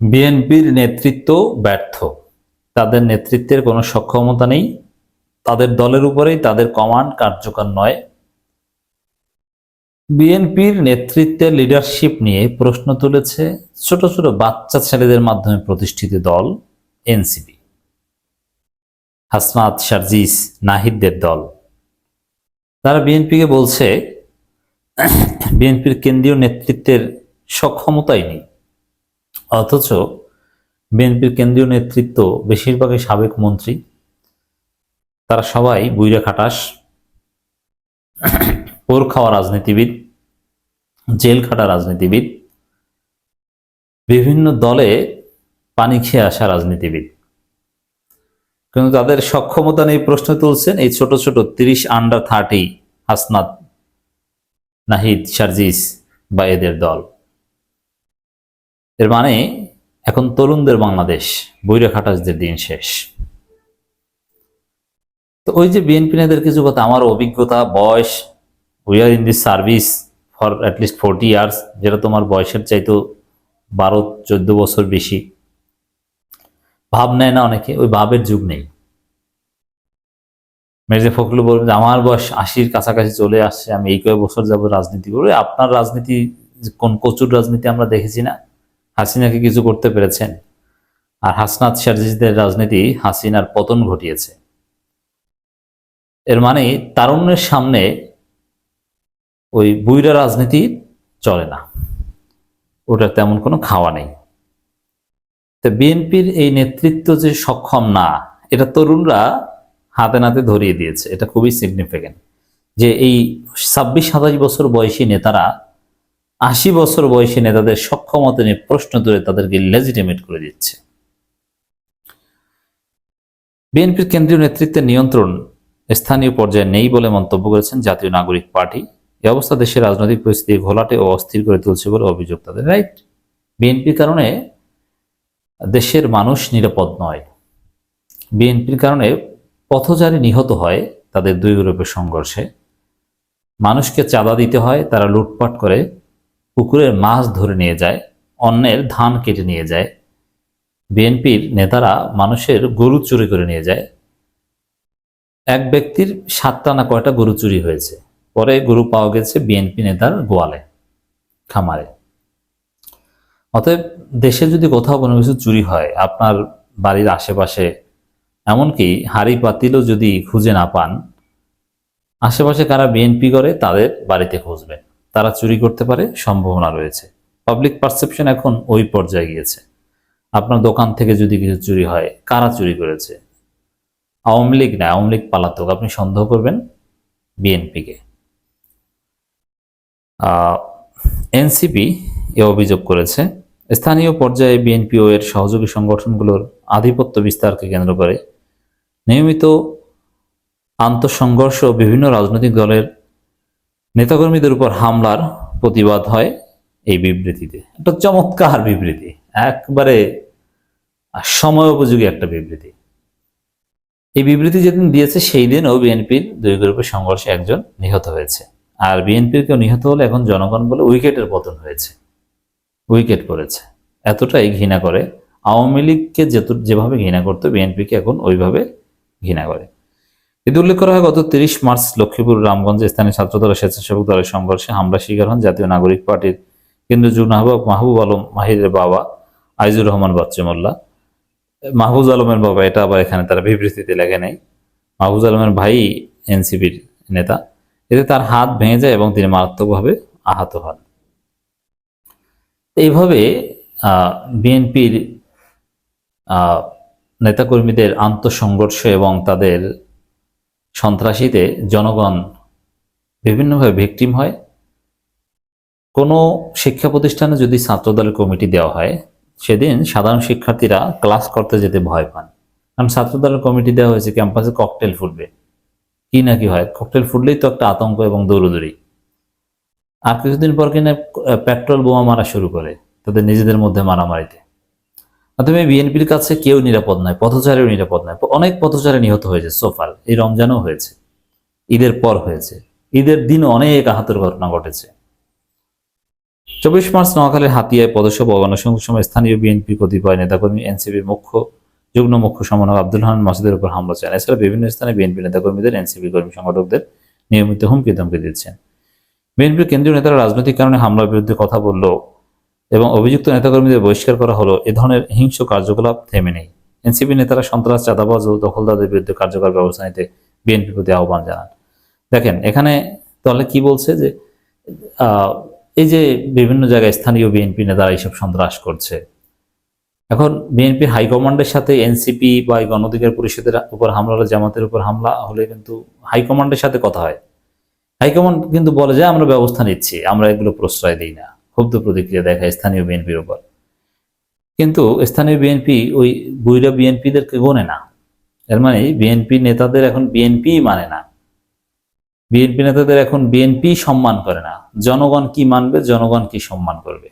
বিএনপির নেতৃত্ব ব্যর্থ। তাদের নেতৃত্বের কোনো সক্ষমতা নেই। তাদের দলের উপরেই তাদের কমান্ড কার্যকর নয়। বিএনপির নেতৃত্বের লিডারশিপ নিয়ে প্রশ্ন তুলেছে ছোট ছোট বাচ্চা ছেলেদের মাধ্যমে প্রতিষ্ঠিত দল এনসিপি। হাসনাত শারজিস নাহিদদের দল। তারা বিএনপিকে বলছে, বিএনপির কেন্দ্রীয় নেতৃত্বের সক্ষমতাই নেই। অথচ বিএনপির কেন্দ্রীয় নেতৃত্ব বেশিরভাগই সাবেক মন্ত্রী। তারা সবাই বুইরা খাটাস, পোর খাওয়া রাজনীতিবিদ, জেল খাটা রাজনীতিবিদ, বিভিন্ন দলে পানি খেয়ে আসা রাজনীতিবিদ। কিন্তু তাদের সক্ষমতা নেই প্রশ্ন তুলছেন এই ছোট ছোট তিরিশ আন্ডার থার্টি হাসনাত, নাহিদ শারজিস বা এদের দল। এর মানে এখন তরুণদের বাংলাদেশ বৈরা খাটাসদের দিন শেষ। তো ওই যে বিএনপি নেতাদের কিছু কথা আমার অভিজ্ঞতা, বয়স we are in this service for at least forty years যেটা তোমার বয়সের চাইতো বারো, চোদ্দ বছর বেশি। ভাব নেয় না অনেকে, ওই ভাবের যুগ নেই। মির্জা ফখরুল বলবেন যে, আমার বয়স আশির কাছাকাছি চলে আসছে, আমি এই কয়েক বছর যাব রাজনীতি করে আপনার রাজনীতি, কোন কচুর রাজনীতি আমরা দেখেছি না? হাসিনাকে কিছু করতে পেরেছেন। আর হাসনাত শারজিদের রাজনীতি হাসিনার পতন ঘটিয়েছে। এর মানে তারুণ্যের সামনে ওই বুইরা রাজনীতি চলে না। ওটা তেমন কোনো খাওয়া নেই। তো বিএনপির এই নেতৃত্ব যে সক্ষম না, এটা তরুণরা হাতে নাতে ধরিয়ে দিয়েছে। এটা খুবই সিগনিফিকেন্ট যে এই ছাব্বিশ সাতাশ বছর বয়সী নেতারা আশি বছর বয়সী নেতাদের সক্ষমতা নিয়ে প্রশ্ন তুলে তাদেরকে লেজিটিমেট করে দিচ্ছে। বিএনপির কেন্দ্রীয় নেতৃত্বের নিয়ন্ত্রণ স্থানীয় পর্যায়ে নেই বলে মন্তব্য করেছেন জাতীয় নাগরিক পার্টি। এ অবস্থা দেশের রাজনৈতিক পরিস্থিতি ঘোলাটে ও অস্থির করে তুলছে বলে অভিযোগ তাদের রাইট। বিএনপির কারণে দেশের মানুষ নিরাপদ নয়। বিএনপির কারণে পথচারী নিহত হয় তাদের দুই গ্রুপের সংঘর্ষে। মানুষকে চাঁদা দিতে হয়, তারা লুটপাট করে পুকুরের মাছ ধরে নিয়ে যায়, অন্যের ধান কেটে নিয়ে যায়। বিএনপির নেতারা মানুষের গরু চুরি করে নিয়ে যায়। এক ব্যক্তির সাতটা না কয়টা গরু চুরি হয়েছে। পরে গরু পাওয়া গেছে বিএনপি নেতার গোয়ালে, খামারে। অতএব দেশে যদি কোথাও কোনো কিছু চুরি হয়, আপনার বাড়ির আশেপাশে, এমনকি হাড়ি পাতিলও যদি খুঁজে না পান, আশেপাশে কারা বিএনপি করে তাদের বাড়িতে খুঁজবেন। তারা চুরি করতে পারে সম্ভাবনা রয়েছে। পাবলিক পারসেপশন এখন ওই পর্যায়ে গিয়েছে। আপনার দোকান থেকে যদি কিছু চুরি হয়, কারা চুরি করেছে? আওয়ামী লীগ না, আওয়ামী লীগ পালাতক, আপনি সন্দেহ করবেন বিএনপিকে। এনসিপি এ অভিযোগ করেছে, স্থানীয় পর্যায়ে বিএনপি ও এর সহযোগী সংগঠনগুলোর আধিপত্য বিস্তারকে কেন্দ্র করে নিয়মিত আন্তঃসংঘর্ষ বিভিন্ন রাজনৈতিক দলের নেতাকর্মীদের উপর হামলার প্রতিবাদ হয় এই বিবৃতিতে। একটা চমৎকার বিবৃতি। একবারে সময় উপযোগী একটা বিবৃতি। এই বিবৃতি যেদিন দিয়েছে, সেই দিনও বিএনপির দুই গ্রুপের সংঘর্ষে একজন নিহত হয়েছে। আর বিএনপির কেউ নিহত হলে এখন জনগণ বলে উইকেটের পতন হয়েছে। উইকেট পড়েছে। এতটাই ঘৃণা করে। আওয়ামী লীগকে যেভাবে ঘৃণা করতো, বিএনপিকে এখন ওইভাবে ঘৃণা করে। এতে উল্লেখ করা হয়, গত তিরিশ মার্চ লক্ষ্মীপুর রামগঞ্জে স্থানীয় ছাত্রদল স্বেচ্ছাসেবক দলের সংঘর্ষে হামলা শিকার হন জাতীয় নাগরিক পার্টির কেন্দ্রীয় যুগ্ম আহ্বায়ক মাহবুব আলম, মাহিরের বাবা আইজুর রহমান বাচ্চু মোল্লা। মাহবুজ আলমের বাবা, এটা আবার এখানে তারা বিবৃতিতে লেখে নেই। মাহবুজ আলমের ভাই এনসিপির নেতা। এতে তার হাত ভেঙে যায় এবং তিনি মারাত্মকভাবে আহত হন। এইভাবে বিএনপির নেতাকর্মীদের আন্তঃসংঘর্ষ এবং তাদের সন্ত্রাসীতে জনগণ বিভিন্নভাবে ভিকটিম হয়। কোনো শিক্ষা প্রতিষ্ঠানে যদি ছাত্রদলের কমিটি দেওয়া হয়, সেদিন সাধারণ শিক্ষার্থীরা ক্লাস করতে যেতে ভয় পান। কারণ ছাত্রদলের কমিটি দেওয়া হয়েছে, ক্যাম্পাসে ককটেল ফুটবে। কি না কি হয়? ককটেল ফুটলেই তো একটা আতঙ্ক এবং দৌড়দৌড়ি। আর কিছুদিন পর কিনা পেট্রোল বোমা মারা শুরু করে তাদের নিজেদের মধ্যে মারামারিতে। তুমি বিএনপির কাছে কেউ নিরাপদ নয়, পথচারীও নিরাপদ নয়। অনেক পথচারী নিহত হয়েছে সোফার এই রমজানও হয়েছে, ঈদের পর হয়েছে। ঈদের দিন অনেক আহতের ঘটনা ঘটেছে। চব্বিশ মার্চ নোয়াখালীর হাতিয়ায় পদসভা গণসংযোগ সময় স্থানীয় বিএনপি কতিপয় নেতাকর্মী, এনসিপির মুখ্য, যুগ্ম মুখ্য সমন্বয়ক আব্দুল হান মাসুদের উপর হামলা চালান এছাড়া বিভিন্ন স্থানে বিএনপি নেতাকর্মীদের, এনসিপি কর্মী সংগঠকদের নিয়মিত হুমকি ধমকি দিচ্ছেন। বিএনপির কেন্দ্রীয় নেতারা রাজনৈতিক কারণে হামলার বিরুদ্ধে কথা বলল এবং অভিযুক্ত নেতাকর্মীদের বহিষ্কার করা হলো। এ ধরনের হিংস্র কার্যকলাপ থেমে নেই। এনসিপি নেতারা সন্ত্রাস, চাঁদাবাজ ও দখলদারদের বিরুদ্ধে কার্যকর ব্যবস্থা নিতে বিএনপির প্রতি আহ্বান জানান। দেখেন, এখানে তাহলে কি বলছে যে এই যে বিভিন্ন জায়গায় স্থানীয় বিএনপি নেতারা এইসব সন্ত্রাস করছে। এখন বিএনপির হাইকমান্ডের সাথে এনসিপি বা এই গণ অধিকার পরিষদের উপর হামলা হলে, জামাতের উপর হামলা হলে কিন্তু হাইকমান্ডের সাথে কথা হয়। হাইকমান্ড কিন্তু বলে যে, আমরা ব্যবস্থা নিচ্ছি, আমরা এগুলো প্রশ্রয় দিই না। ক্ষুব্ধ প্রতিক্রিয়া দেখায় স্থানীয় বিএনপির উপর। কিন্তু স্থানীয় বিএনপি ওই বুইরা বিএনপিদেরকে গোনে না। এর মানে বিএনপি নেতাদের এখন বিএনপি মানে না। বিএনপি নেতাদের এখন বিএনপি সম্মান করে না। জনগণ কি মানবে, জনগণ কি সম্মান করবে?